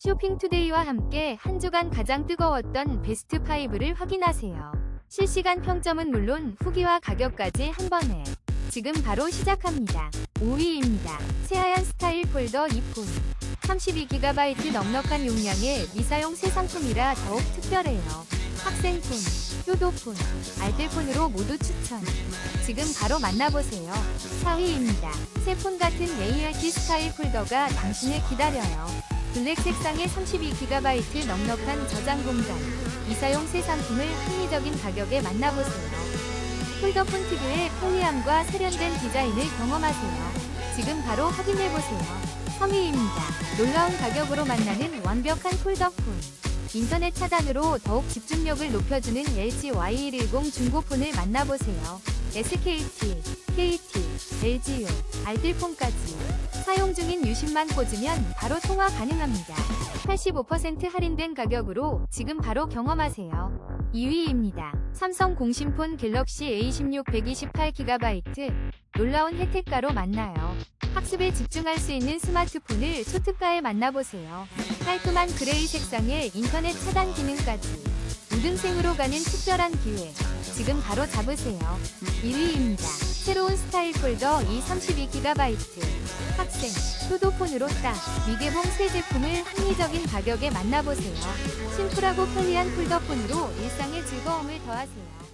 쇼핑투데이와 함께 한 주간 가장 뜨거웠던 베스트 5를 확인하세요. 실시간 평점은 물론 후기와 가격까지 한 번에 지금 바로 시작합니다. 5위입니다. 새하얀 스타일 폴더 2폰 32GB 넉넉한 용량의 미사용 새 상품이라 더욱 특별해요. 학생폰, 효도폰, 알뜰폰으로 모두 추천. 지금 바로 만나보세요. 4위입니다. 새 폰 같은 ART 스타일 폴더가 당신을 기다려요. 블랙 색상의 32GB 넉넉한 저장 공간. 이사용 새 상품을 합리적인 가격에 만나보세요. 폴더폰 특유의 편리함과 세련된 디자인을 경험하세요. 지금 바로 확인해보세요. 3위입니다. 놀라운 가격으로 만나는 완벽한 폴더폰. 인터넷 차단으로 더욱 집중력을 높여주는 LG Y110 중고폰을 만나보세요. SKT, KT, LGU, 알뜰폰까지 사용 중인 유심만 꽂으면 바로 통화 가능합니다. 85% 할인된 가격으로 지금 바로 경험하세요. 2위입니다. 삼성 공신폰 갤럭시 A16 128GB 놀라운 혜택가로 만나요. 학습에 집중할 수 있는 스마트폰을 초특가에 만나보세요. 깔끔한 그레이 색상의 인터넷 차단 기능까지 우등생으로 가는 특별한 기회 지금 바로 잡으세요. 1위입니다. 새로운 스타일 폴더 이 32GB 학생 효도폰으로 딱 미개봉 새 제품을 합리적인 가격에 만나보세요. 심플하고 편리한 폴더폰으로 일상의 즐거움을 더하세요.